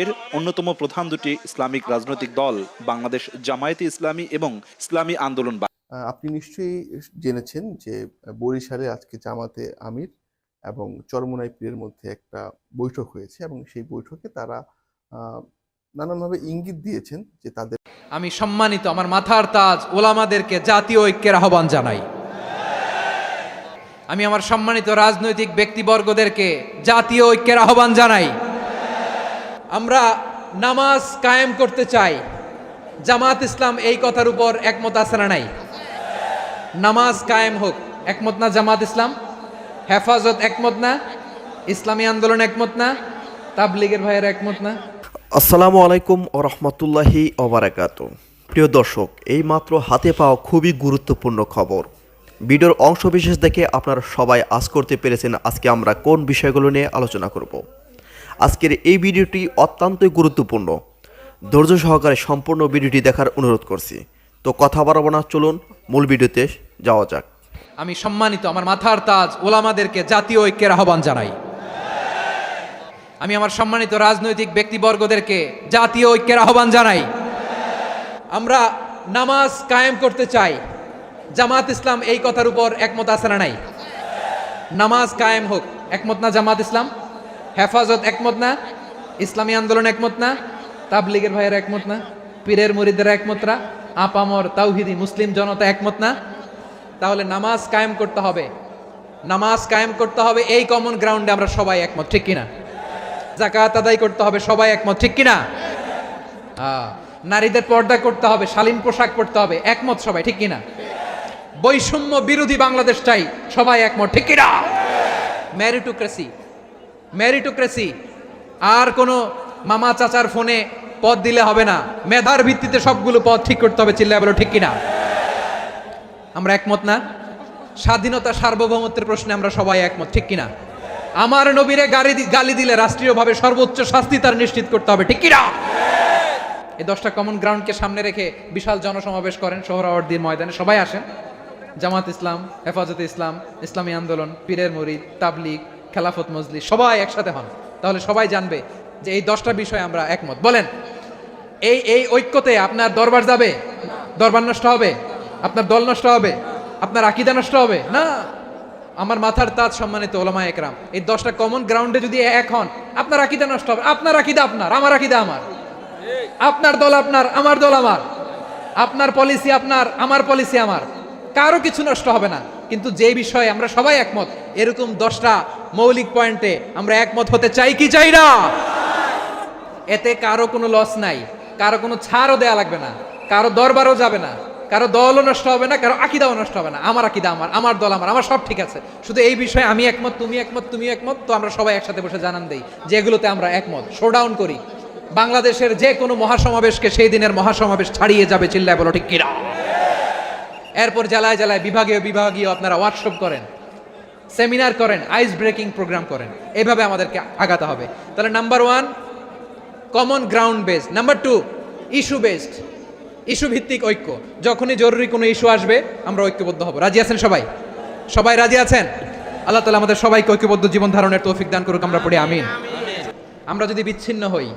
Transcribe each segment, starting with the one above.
এর অন্যতম প্রধান দুটি ইসলামিক রাজনৈতিক দল বাংলাদেশ জামায়াতে ইসলামী এবং ইসলামী আন্দোলন আপনি নিশ্চয়ই জেনেছেন যে বরিশালে আজকে জামাতে আমির এবং চরমনাই পীরের মধ্যে একটা বৈঠক হয়েছে এবং সেই বৈঠকে তারা নানানভাবে ইঙ্গিত দিয়েছেন যে তাদের আমি সম্মানিত আমার মাথার তাজ ওলামাদেরকে জাতীয় ঐক্যের আহ্বান জানাই। আমি আমার সম্মানিত রাজনৈতিক ব্যক্তিবর্গদেরকে জাতীয় ঐক্যের আহ্বান জানাই। আমরা নামাজ কায়েম করতে চাই। জামাত ইসলাম এই কথার উপর একমত না নাই? নামাজ কায়েম হোক, একমত না জামাত ইসলাম? হেফাজত একমত না? ইসলামী আন্দোলন একমত না? তাবলিগের ভাইয়ের একমত না? আসসালামু আলাইকুম ও রহমতুল্লাহি ওবারাকাত প্রিয় দর্শক, এই মাত্র হাতে পাওয়া খুবই গুরুত্বপূর্ণ খবর। ভিডিওর অংশবিশেষ দেখে আপনারা সবাই আজ করতে পেরেছেন আজকে আমরা কোন বিষয়গুলো নিয়ে আলোচনা করব। আজকের এই ভিডিওটি অত্যন্তই গুরুত্বপূর্ণ। ধৈর্য সহকারে সম্পূর্ণ ভিডিওটি দেখার অনুরোধ করছি। তো কথা বাড়াবো না, চলুন মূল ভিডিওতে যাওয়া যাক। আমি সম্মানিত আমার মাথার তাজ ওলামাদেরকে জাতীয় ঐক্যের আহ্বান জানাই। আমি আমার সম্মানিত রাজনৈতিক ব্যক্তিবর্গদেরকে জাতীয় ঐক্যের আহ্বান জানাই। আমরা নামাজ কায়েম করতে চাই। জামাত ইসলাম এই কথার উপর একমত আছে না নাই? নামাজ কায়েম হোক, একমত না জামাত ইসলাম? হেফাজত একমত না? ইসলামী আন্দোলন একমত না? তাবলিগের ভাইয়ের একমত না? পীরের মরিদের একমত না? আপামর তাওহিদি মুসলিম জনতা একমত না? তাহলে নামাজ কায়েম করতে হবে। নামাজ কায়েম করতে হবে এই কমন গ্রাউন্ডে আমরা সবাই একমত ঠিক কিনা? জাকাত আদায় করতে হবে সবাই একমত ঠিক কিনা? আহ, নারীদের পর্দা করতে হবে শালীন পোশাক পরতে হবে একমত সবাই ঠিক কিনা? বৈষম্য বিরোধী বাংলাদেশ চাই সবাই একমত ঠিক কিনা? ম্যারিটোক্রেসি ম্যারিটোক্রেসি আর কোনো মামা চাচার ফোনে পদ দিলে হবে না। মেধার ভিত্তিতে সবগুলো পদ ঠিক করতে হবে, চিল্লায় বলো ঠিক কিনা? আমরা একমত না? স্বাধীনতা সার্বভৌমত্বের প্রশ্নে আমরা সবাই একমত, ঠিক কিনা? আমার নবীরে দি- গালি দিলে রাষ্ট্রীয়ভাবে সর্বোচ্চ শাস্তি তার নিশ্চিত করতে হবে, ঠিক কিনা? এই দশটা কমন গ্রাউন্ডকে সামনে রেখে বিশাল জনসমাবেশ করেন সোহরাওয়ার্দির ময়দানে, সবাই আসেন। জামাত ইসলাম, হেফাজতে ইসলাম, ইসলামী আন্দোলন, পীরের মরিদ, তাবলিগ খেলাফত মজলি সবাই একসাথে হন। তাহলে সবাই জানবে যে এই দশটা বিষয়ে আমরা একমত। বলেন, এই এই ঐক্যতে আপনার দরবার যাবে? দরবার নষ্ট হবে? আপনার দল নষ্ট হবে? আপনার আকিদা নষ্ট হবে? না। আমার মাথার তাজ সম্মানিত ওলামা একরাম, এই দশটা কমন গ্রাউন্ডে যদি এক হন, আপনার আকিদা নষ্ট হবে। আপনার আকিদা আপনার, আমার আকিদা আমার। আপনার দল আপনার, আমার দল আমার। আপনার পলিসি আপনার, আমার পলিসি আমার। কারও কিছু নষ্ট হবে না। কিন্তু যে বিষয়ে আমরা সবাই একমত, এরকম দশটা মৌলিক পয়েন্টে আমরা একমত হতে চাই কি চাই না? এতে কারও কোনো লস নাই, কারও কোনো ছাড়ও দেয়া লাগবে না, কারও দরবারও যাবে না, কারও দলও নষ্ট হবে না, কারও আকিদাও নষ্ট হবে না। আমার আকিদা আমার আমার দল আমার আমার সব ঠিক আছে। শুধু এই বিষয়ে আমি একমত, তুমি একমত তুমি একমত, তো আমরা সবাই একসাথে বসে জানান দেই, যেগুলোতে আমরা একমত। শোডাউন করি। বাংলাদেশের যে কোনো মহাসমাবেশকে সেই দিনের মহাসমাবেশ ছাড়িয়ে যাবে, চিল্লায় বলো ঠিক কিনা? এরপর জেলায় জেলায় বিভাগীয় বিভাগীয় আপনারা ওয়ার্কশপ করেন সেমিনার করেন আইস ব্রেকিং প্রোগ্রাম করেন। এইভাবে আমাদেরকে আগাতে হবে। তাহলে number one common ground based number two issue based issue ভিত্তিক ঐক্য। যখনই জরুরি কোনো ইস্যু আসবে, আমরা ঐক্যবদ্ধ হব। রাজি আছেন সবাই? সবাই রাজি আছেন? আল্লাহ তালা আমাদের সবাইকে ঐক্যবদ্ধ জীবন ধারণের তৌফিক দান করুক, আমরা পড়ি, আমিন। আমরা যদি বিচ্ছিন্ন হই,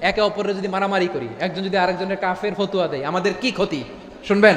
একে অপরের যদি মারামারি করি, একজন যদি আরেকজনের কাফের ফতুয়া দেয়, আমাদের কি ক্ষতি? শুনবেন?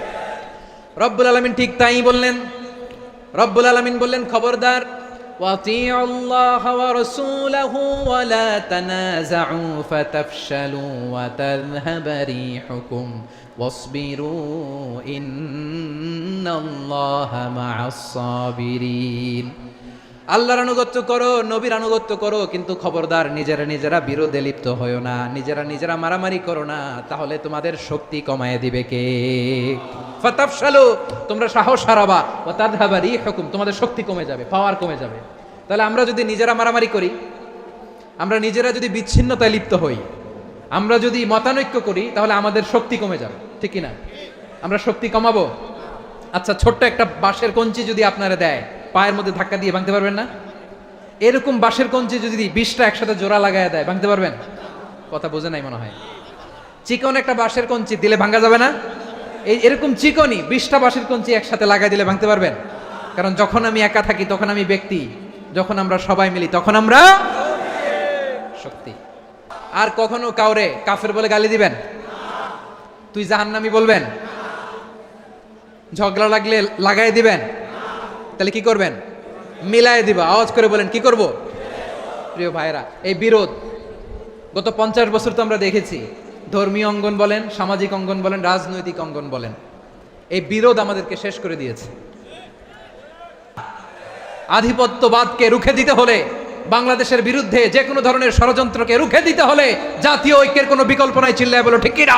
রব্বুল আলমিন ঠিক তাই বললেন রব্বুল আলমিন বললেন খবরদার وَأَطِيعُوا اللَّهَ وَرَسُولَهُ وَلَا تَنَازَعُوا فَتَفْشَلُوا وَتَذْهَبَ رِيحُكُمْ وَاصْبِرُوا إِنَّ اللَّهَ مَعَ الصَّابِرِينَ আল্লাহর আনুগত্য করো, নবীর আনুগত্য করো, কিন্তু খবরদার নিজেরা নিজেরা বিরোধে লিপ্ত হয়েও না, নিজেরা নিজেরা মারামারি করো না, তাহলে তোমাদের শক্তি কমায় দিবে কে? ফাতাফশালু, তোমরা সাহস হারাবা ও তাদহাবারি হুকুম তোমাদের শক্তি কমে যাবে পাওয়ার কমে যাবে। তাহলে আমরা যদি নিজেরা মারামারি করি, আমরা নিজেরা যদি বিচ্ছিন্নতায় লিপ্ত হই, আমরা যদি মতানৈক্য করি, তাহলে আমাদের শক্তি কমে যাবে, ঠিক না আমরা শক্তি কমাবো? আচ্ছা ছোট্ট একটা বাঁশের কঞ্চি যদি আপনারা দেয় পায়ের মধ্যে ধাক্কা দিয়ে ভাঙতে পারবেন না? এরকম বাঁশের কঞ্চি যদি বিশটা একসাথে জোড়া লাগায় দেয়, ভাঙতে পারবেন? কথা বোঝে নাই মনে হয়। চিকন একটা বাঁশের কঞ্চি দিলে ভাঙা যাবে না? এই এরকম চিকনই বিশটা বাঁশের কঞ্চি একসাথে লাগাই দিলে ভাঙতে পারবেন? কারণ যখন আমি একা থাকি, তখন আমি ব্যক্তি। যখন আমরা সবাই মিলি, তখন আমরা শক্তি। আর কখনো কাউরে কাফের বলে গালি দিবেন? তুই জাহান্নামি বলবেন? ঝগড়া লাগলে লাগাই দিবেন? তাহলে কি করবেন? মিলায় দিবা। আওয়াজ করে বলেন, কি করব? প্রিয় ভাইরা এই বিরোধ গত পঞ্চাশ বছর তো আমরা দেখেছি। ধর্মীয় অঙ্গন বলেন, সামাজিক অঙ্গন বলেন, রাজনৈতিক অঙ্গন বলেন। এই বিরোধ আমাদেরকে শেষ করে দিয়েছে। আধিপত্যবাদকে রুখে দিতে হলে, বাংলাদেশের বিরুদ্ধে যে কোনো ধরনের ষড়যন্ত্রকে রুখে দিতে হলে, জাতীয় ঐক্যের কোনো বিকল্প নাই, চিল্লায় বলো, ঠিক কিনা?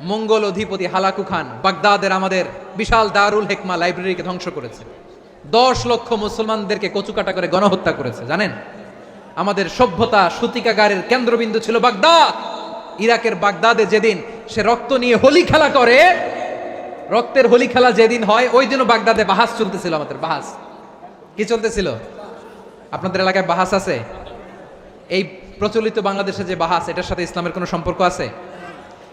মঙ্গল অধিপতি হালাকু খান বাগদাদের আমাদের বিশাল দারুল হেকমা লাইব্রেরিকে ধ্বংস করেছে। দশ লক্ষ মুসলমানদেরকে কচুকাটা করে গণহত্যা করেছে, জানেন? আমাদের সভ্যতা সূতিকাগারের কেন্দ্রবিন্দু ছিল বাগদাদ। ইরাকের বাগদাদে যেদিন সে রক্ত নিয়ে হোলি খেলা করে, রক্তের হোলি খেলা যেদিন হয়, ওই দিনও বাগদাদে বাহাস চলতেছিল আমাদের, বাহাস। কি চলতেছিল? আপনাদের এলাকায় বাহাস আছে? এই প্রচলিত বাংলাদেশে যে বাহাস, এটার সাথে ইসলামের কোনো সম্পর্ক আছে?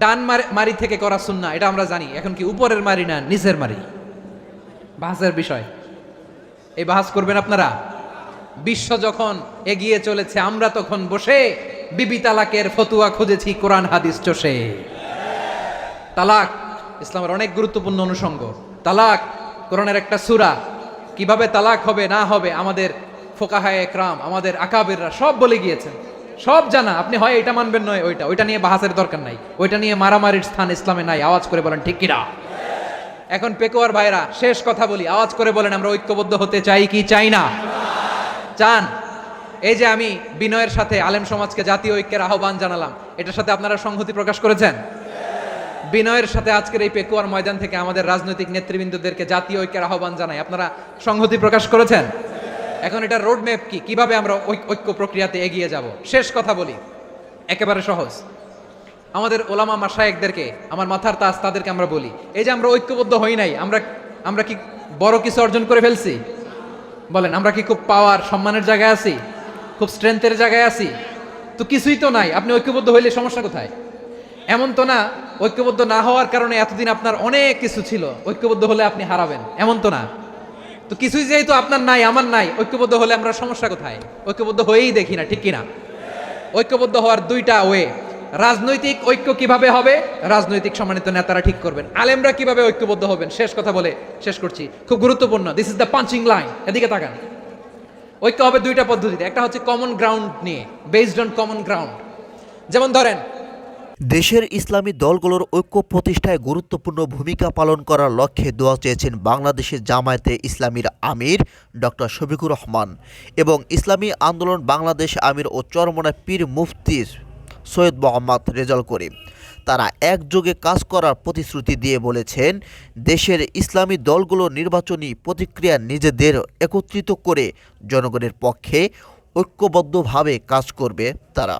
ডান মার- থেকে করা সুন্না, এটা আমরা জানি। এখন কি উপরের মারি না নিচের মারি? বাহাসের বিষয়। এই বাহাস করবেন আপনারা? বিশ্ব যখন এগিয়ে চলেছে, আমরা তখন বসে বিবি তালাকের ফতুয়া খুঁজেছি, কোরআন, হাদিস চষে। তালাক, ইসলামের অনেক গুরুত্বপূর্ণ অনুষঙ্গ। তালাক, কোরআনের একটা সুরা। কীভাবে তালাক হবে, না হবে, আমাদের ফোকাহায় একরাম, আমাদের আকাবেররা সব বলে গিয়েছেন। সব জানা। আপনি হয় এটা মানবেন নয়, ওইটা। ওইটা নিয়ে বাহাসের দরকার নাই। ওইটা নিয়ে মারামারির স্থান ইসলামে নাই। আওয়াজ করে বলেন, ঠিক কিনা? এখন পেকোয়ার ভাইরা, শেষ কথা বলি। আওয়াজ করে বলেন, আমরা ঐক্যবদ্ধ হতে চাই কি চাই না? চান, এই যে আমি বিনয়ের সাথে আলেম সমাজকে জাতীয় ঐক্যের আহ্বান জানালাম, এটার সাথে আপনারা সংহতি প্রকাশ করেছেন? বিনয়ের সাথে আজকের এই পেকুয়ার ময়দান থেকে আমাদের রাজনৈতিক নেতৃবৃন্দদেরকে জাতীয় ঐক্যের আহ্বান জানাই। আপনারা সংহতি প্রকাশ করেছেন? এখন এটা রোড ম্যাপ কি? কীভাবে আমরা ঐক্য প্রক্রিয়াতে এগিয়ে যাব? শেষ কথা বলি। একেবারে সহজ। আমাদের ওলামা মাসায়েকদেরকে আমার মাথার তাজ তাদেরকে আমরা বলি। এই যে আমরা ঐক্যবদ্ধ হই নাই, আমরা আমরা কি বড় কিছু অর্জন করে ফেলছি? বলেন, আমরা কি খুব পাওয়ার সম্মানের জায়গায় আছি? খুব স্ট্রেংথের জায়গায় আছি? তো কিছুই তো নাই। আপনি ঐক্যবদ্ধ হইলে সমস্যা কোথায়? এমন তো না, ঐক্যবদ্ধ না হওয়ার কারণে এতদিন আপনার অনেক কিছু ছিল। ঐক্যবদ্ধ হলে আপনি হারাবেন। এমন তো না। তো কিছুই যেহেতু আপনার নাই, আমার নাই, ঐক্যবদ্ধ হলে আমরা সমস্যা কোথায়? ঐক্যবদ্ধ হয়েই দেখি না, ঠিক কিনা? ঐক্যবদ্ধ হওয়ার দুইটা ওয়ে। রাজনৈতিক ঐক্য কীভাবে হবে? রাজনৈতিক সম্মানিত নেতারা ঠিক করবেন। আলেমরা কীভাবে ঐক্যবদ্ধ হবেন? শেষ কথা বলে শেষ করছি। খুব গুরুত্বপূর্ণ this is the punching line এদিকে তাকান। ঐক্য হবে দুইটা পদ্ধতিতে। একটা হচ্ছে কমন গ্রাউন্ড নিয়ে বেসড অন কমন গ্রাউন্ড যেমন ধরেন দেশের ইসলামী দলগুলোর ঐক্য প্রতিষ্ঠায় গুরুত্বপূর্ণ ভূমিকা পালন করার লক্ষ্যে দোয়া চেয়েছেন বাংলাদেশের জামায়াতে ইসলামীর আমির ডক্টর শফিকুর রহমান এবং ইসলামী আন্দোলন বাংলাদেশ আমির ও চরমনা পীর মুফতির সৈয়দ মোহাম্মদ রেজাল করিম। তারা একযোগে কাজ করার প্রতিশ্রুতি দিয়ে বলেছেন, দেশের ইসলামী দলগুলো নির্বাচনী প্রতিক্রিয়া নিজেদের একত্রিত করে জনগণের পক্ষে ঐক্যবদ্ধভাবে কাজ করবে তারা।